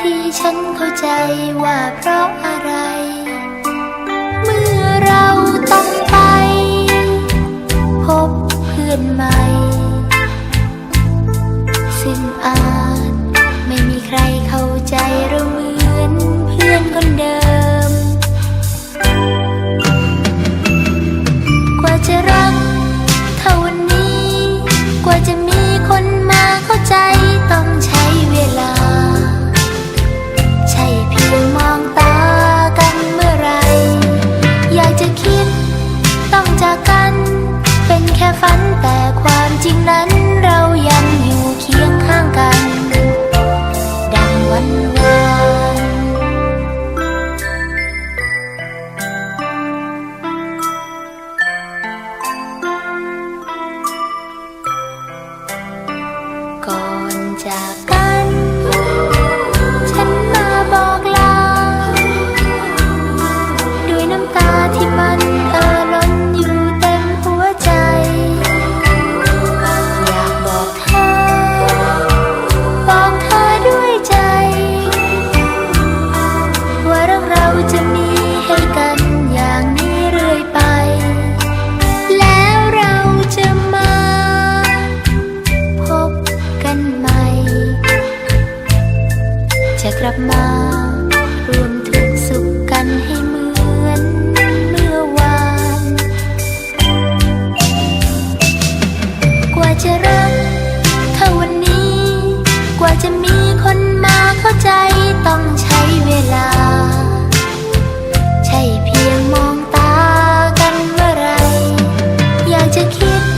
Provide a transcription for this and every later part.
ที่ฉันเข้าใจว่าเพราะอะไร look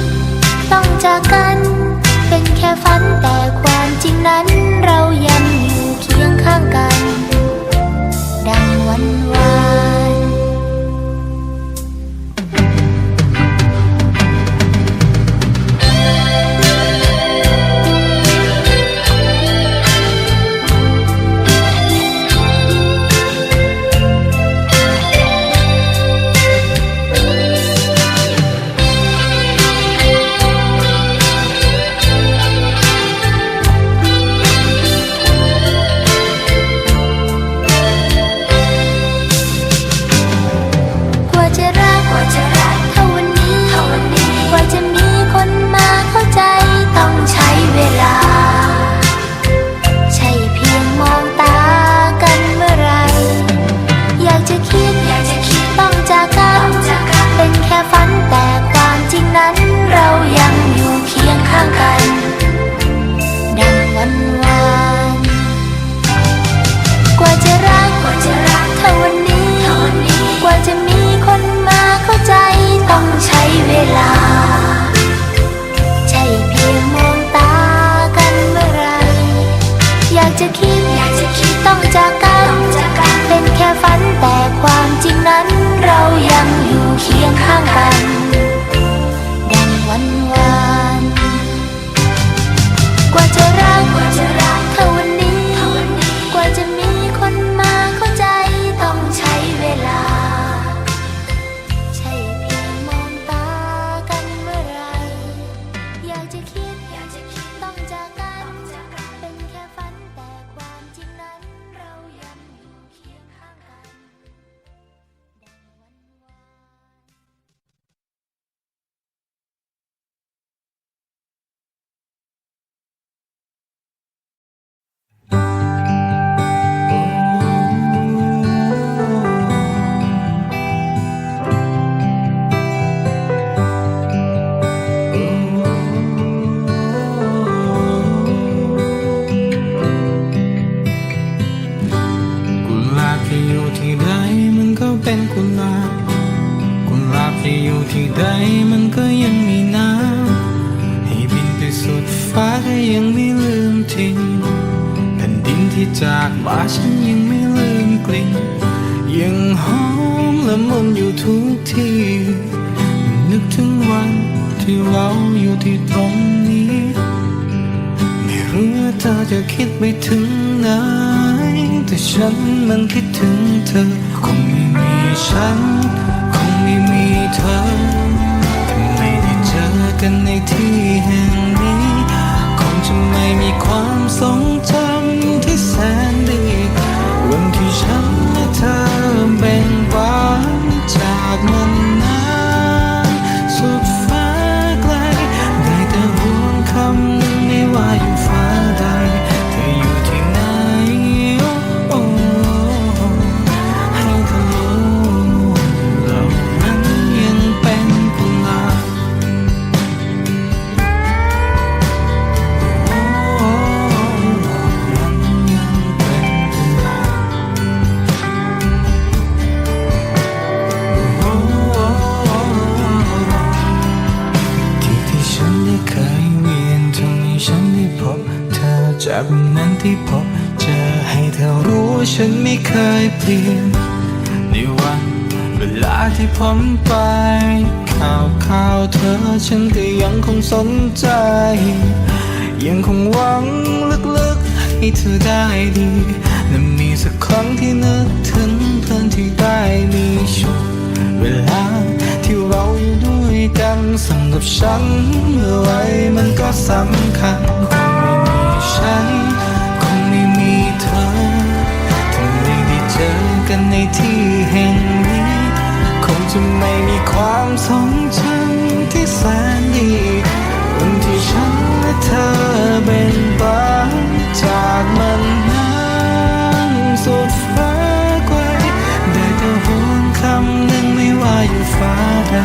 จากมาฉันยังไม่ลืมกลิ่น ยังหอมละมุนอยู่ทุกที นึกถึงวันที่เราอยู่ที่ตรงนี้ ไม่รู้ว่าเธอจะคิดไปถึงไหน แต่ฉันมันคิดถึงเธอ คงไม่มีฉัน คงไม่มีเธอ ไม่ได้เจอกันในที่แห่งนี้ คงจะไม่มีความทรงจำ บเธอจากวันนั้นที่พบเจอให้เธอรู้ฉันไม่เคยเปลี่ยน ในวันเวลาที่ผมไป ข่าวข่าวเธอฉันก็ยังคงสนใจ ยังคงหวังลึกๆให้เธอได้ดีและมีสักครั้งที่นึกถึงเพื่อนที่ได้มีช่วงเวลาที่เราอยู่ด้วยกันสำหรับฉันเมื่อไหรมันก็สำคัญ ที่แห่งนี้ คงจะไม่มีความทรงจำที่แสนดีวันที่ฉันและเธอเป็นบางจากมันนั้นสุดฟ้าไกลได้แต่ห่วงคำหนึ่งไม่ว่าอยู่ฟ้าใด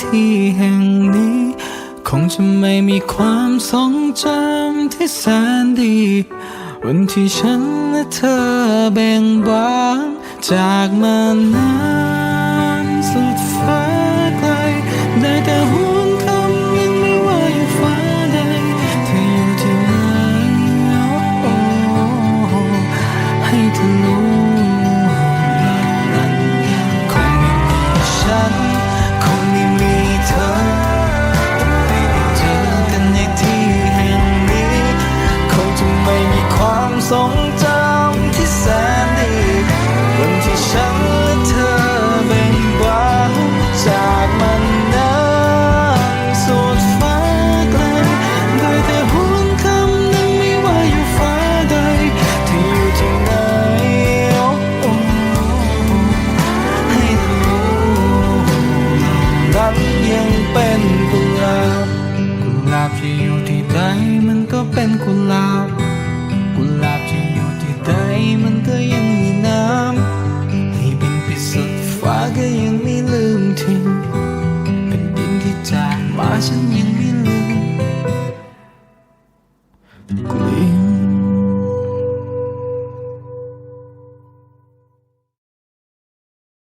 ที่แห่งนี้ คงจะไม่มีความทรงจำที่แสนดี วันที่ฉันและเธอแบ่งบานจากมานานสุดฟ้าไกลได้แต่ห่ว ค ยัง